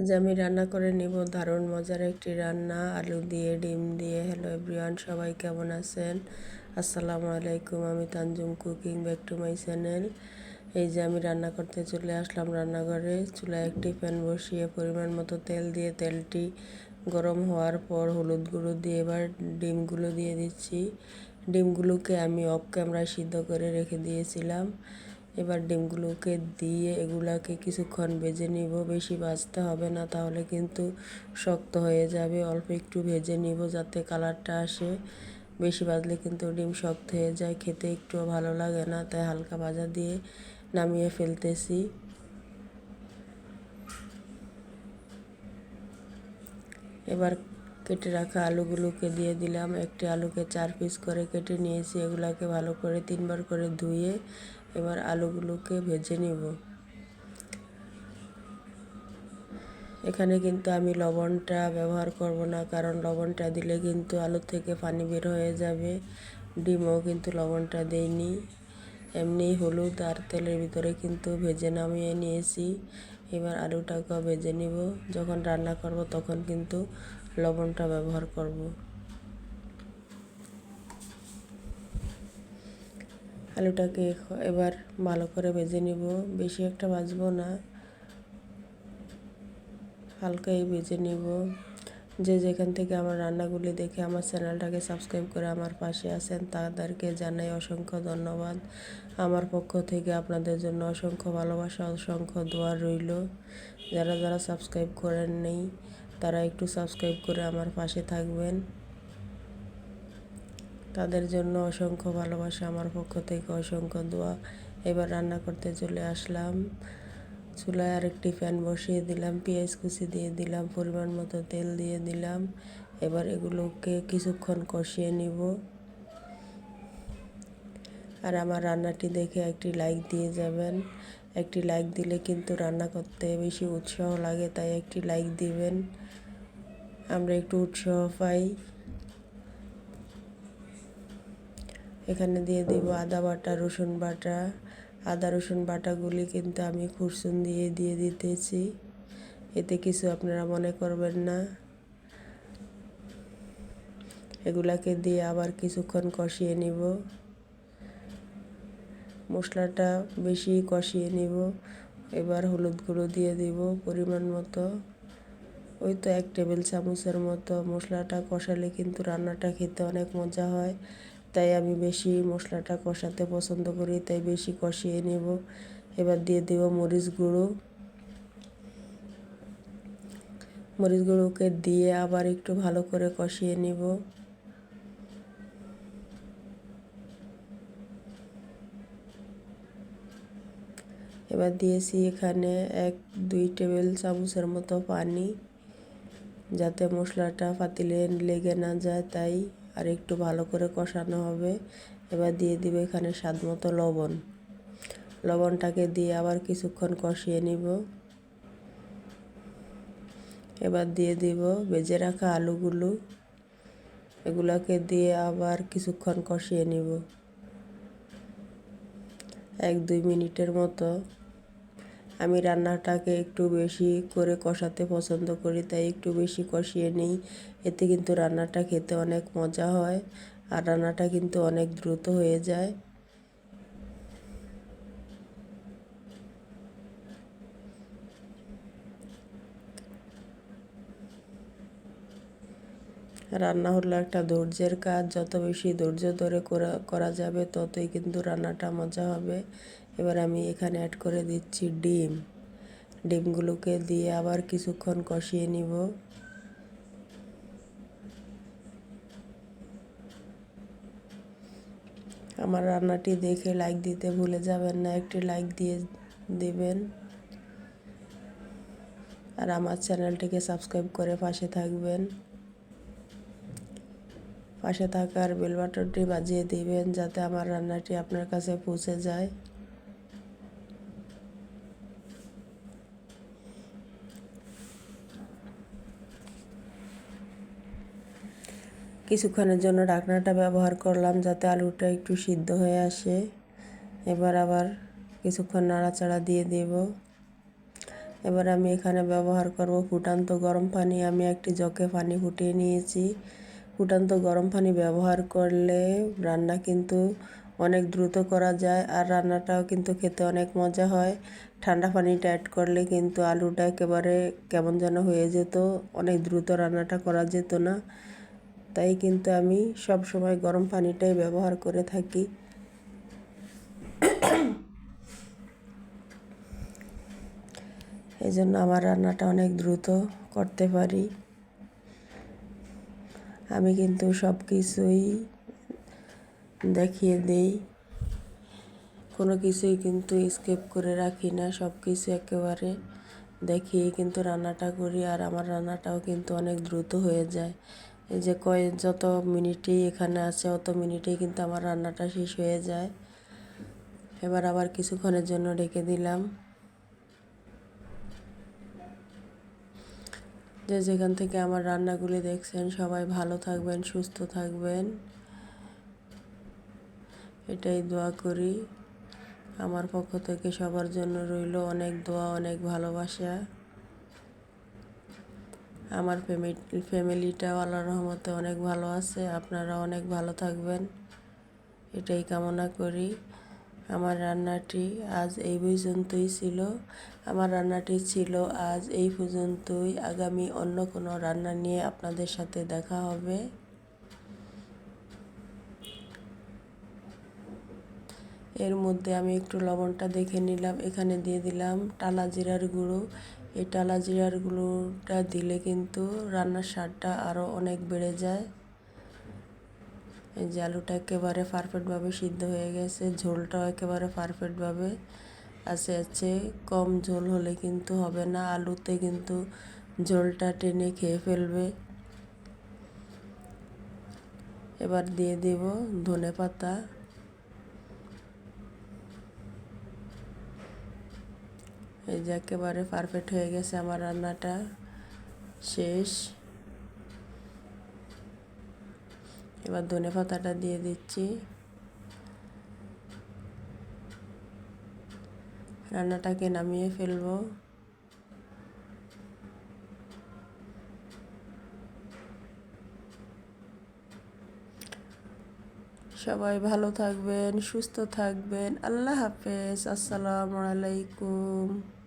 আজ আমি রান্না করে নিব, দারুণ মজার একটি রান্না। আলু দিয়ে, ডিম দিয়ে হ্যালো এভরিওয়ান সবাই কেমন আছেন? আসসালামু আলাইকুম, আমি Tanjum cooking, back to my channel. এই যে আমি রান্না করতে চলে আসলাম রান্নাঘরে। চুলায় একটি প্যান বসিয়ে পরিমাণ মতো তেল দিয়ে তেলটি গরম হওয়ার পর হলুদ গুঁড়ো দিয়ে এবার ডিমগুলো দিয়ে দিচ্ছি। ডিমগুলোকে আমি অফ ক্যামেরায় সিদ্ধ করে রেখে দিয়েছিলাম। এবার ডিমগুলোকে দিয়ে এগুলাকে কিছুক্ষণ ভেজে নিব, বেশি ভাজতে হবে না, তাহলে কিন্তু শক্ত হয়ে যাবে। অল্প একটু ভেজে নিব যাতে কালারটা আসে। বেশি ভাজলে কিন্তু ডিম শক্ত হয়ে যায়, খেতে একটু ভালো লাগে না, তাই হালকা ভাজা দিয়ে নামিয়ে ফেলতেছি। এবার কেটে রাখা আলুগুলোকে দিয়ে দিলাম। একটি আলুকে চার পিস করে কেটে নিয়েছি, এগুলাকে ভালো করে তিনবার করে ধুয়ে এবার আলুগুলোকে ভেজে নিব। এখানে কিন্তু আমি লবণটা ব্যবহার করব না, কারণ লবণটা দিলে কিন্তু আলু থেকে পানি বের হয়ে যাবে। ডিমও কিন্তু লবণটা দেয়নি। এমনি হলুদ আর তেলের ভিতরে কিন্তু ভেজে নামিয়ে নিয়েছি। এবার আলুটাকেও ভেজে নিব। যখন রান্না করব তখন কিন্তু লবণটা ব্যবহার করব। আলুটাকে এবার ভালো করে ভেজে নিব। বেশি একটা ভাজবো না। হালকাই ভেজে নিব। যে যেখান থেকে আমার রান্নাগুলি দেখে আমার চ্যানেলটাকে সাবস্ক্রাইব করে আমার পাশে আছেন, তাদেরকে জানাই অসংখ্য ধন্যবাদ। আমার পক্ষ থেকে আপনাদের জন্য অসংখ্য ভালোবাসা, অসংখ্য দোয়া রইল। যারা যারা সাবস্ক্রাইব করেন নেই তারা একটু সাবস্ক্রাইব করে আমার পাশে থাকবেন। তাদের জন্য অসংখ্য ভালোবাসা, আমার পক্ষ থেকে অসংখ্য দোয়া। এবার রান্না করতে চলে আসলাম। চুলায় আরেকটি ফ্যান বসিয়ে দিলাম, পেঁয়াজ কুচি দিয়ে দিলাম, পরিমাণ মতো তেল দিয়ে দিলাম। এবার এগুলোকে কিছুক্ষণ কষিয়ে নিব। আর আমার রান্নাটি দেখে একটি লাইক দিয়ে যাবেন। একটি লাইক দিলে কিন্তু রান্না করতে বেশি উৎসাহ লাগে, তাই একটি লাইক দিবেন। আমরা একটু উৎসাহ পাই। এখানে দিয়ে দিব আদা বাটা, রসুন বাটা। আদা, রসুন বাটাগুলি কিন্তু আমি খুরসুন দিয়ে দিয়ে দিতেছি। এতে কিছু আপনারা মনে করবেন না। এগুলাকে দিয়ে আবার কিছুক্ষণ কষিয়ে নিব। মশলাটা বেশি কষিয়ে নিব। এবার হলুদ গুঁড়ো দিয়ে দিব পরিমাণ মতো। ওই তো এক টেবিল চামচের মতো মশলাটা কষালে কিন্তু রান্নাটা খেতে অনেক মজা হয়। তাই আমি বেশি মশলাটা কষাতে পছন্দ করি, তাই বেশি কষিয়ে নেব। এবার দিয়ে দেব মরিচ গুঁড়ো। মরিচ গুঁড়োকে দিয়ে আবার একটু ভালো করে কষিয়ে নিব। এবার দিয়েছি এখানে এক, দুই টেবিল চামচের মতো পানি। যাতে মশলাটা পাতিলে লেগে না যায়, তাই আর একটু ভালো করে কষানো হবে। এবার দিয়ে দিবে এখানে স্বাদ মতো লবণ। লবণটাকে দিয়ে আবার কিছুক্ষণ কষিয়ে নিব। এবার দিয়ে দিব বেজে রাখা আলুগুলো। এগুলোকে দিয়ে আবার কিছুক্ষণ কষিয়ে নিব। এক দুই মিনিটের মতো। আমি রান্নাটাকে একটু বেশি করে কষাতে পছন্দ করি, তাই একটু বেশি কষিয়ে নিই। এতে কিন্তু রান্নাটা খেতে অনেক মজা হয় আর রান্নাটা কিন্তু অনেক দ্রুত হয়ে যায়। রান্না হলো একটা ধৈর্যের কাজ, যত বেশি ধৈর্য ধরে করা যাবে ততই কিন্তু রান্নাটা মজা হবে। এবার আমি এখানে অ্যাড করে দিচ্ছি ডিম। ডিমগুলোকে দিয়ে আবার কিছুক্ষণ কষিয়ে নিব। আমার রান্নাটি দেখে লাইক দিতে ভুলে যাবেন না, একটি লাইক দিয়ে দেবেন। আর আমার চ্যানেলটিকে সাবস্ক্রাইব করে পাশে থাকবেন। পাশে থাকার বেল বাটনটি বাজিয়ে দিবেন যাতে আমার রান্নাটি আপনার কাছে পৌঁছে যায়। কিছুক্ষণের জন্য ঢাকনাটা ব্যবহার করলাম যাতে আলুটা একটু সিদ্ধ হয়ে আসে। এবার আবার কিছুক্ষণ নাড়াচাড়া দিয়ে দেব। এবার আমি এখানে ব্যবহার করব ফুটান্ত গরম পানি। আমি একটি জকে পানি ফুটিয়ে নিয়েছি। ফুটান্ত গরম পানি ব্যবহার করলে রান্না কিন্তু অনেক দ্রুত করা যায় আর রান্নাটাও কিন্তু খেতে অনেক মজা হয়। ঠান্ডা পানিটা অ্যাড করলে কিন্তু আলুটা একেবারে কেমন যেন হয়ে যেত। অনেক দ্রুত রান্নাটা করা যেত না। তাই কিন্তু আমি সব সময় গরম পানিটাই ব্যবহার করে থাকি। এই জন্য আমার রান্নাটা অনেক দ্রুত করতে পারি। আমি কিন্তু সব কিছুই দেখিয়ে দেই। কোনো কিছুই কিন্তু স্কেপ করে রাখি না, সব কিছু একেবারে দেখিয়ে কিন্তু রান্নাটা করি আর আমার রান্নাটাও কিন্তু অনেক দ্রুত হয়ে যায়। এই যে কয় যত মিনিটেই এখানে আছে, অত মিনিটেই কিন্তু আমার রান্নাটা শেষ হয়ে যায়। এবার আবার কিছুক্ষণের জন্য রেখে দিলাম। যে যেখান থেকে আমার রান্নাগুলি দেখছেন, সবাই ভালো থাকবেন, সুস্থ থাকবেন। এটাই দোয়া করি। আমার পক্ষ থেকে সবার জন্য রইল অনেক দোয়া, অনেক ভালোবাসা। আমার ফ্যামিলি ফ্যামিলিটাও আল্লাহ রহমতে অনেক ভালো আছে আপনারা অনেক ভালো থাকবেন। এটাই কামনা করি। আমার রান্নাটি আজ এই পর্যন্তই ছিল। আমার রান্নাটি ছিল আজ এই পর্যন্তই। আগামী অন্য কোনো রান্না নিয়ে আপনাদের সাথে দেখা হবে। এর মধ্যে আমি একটু লবণটা দেখে নিলাম। এখানে দিয়ে দিলাম টালা জিরার গুঁড়ো। এই টালা জিরার গুঁড়োটা দিলে কিন্তু রান্নার স্বাদটা আরও অনেক বেড়ে যায়। এই যে আলুটা একেবারে পারফেক্টভাবে সিদ্ধ হয়ে গেছে, ঝোলটাও একেবারে পারফেক্টভাবে আছে। আছে কম ঝোল হলে কিন্তু হবে না, আলুতে কিন্তু ঝোলটা টেনে খেয়ে ফেলবে। এবার দিয়ে দেব ধনে পাতা এই যে একেবারে পারফেক্ট হয়ে গেছে আমার রান্নাটা। শেষ। এবার ধনে পাতাটা দিয়ে দিচ্ছি। রান্নাটাকে নামিয়ে ফেলব। সবাই ভালো থাকবেন, সুস্থ থাকবেন। আল্লাহ হাফেজ। আসসালামু আলাইকুম।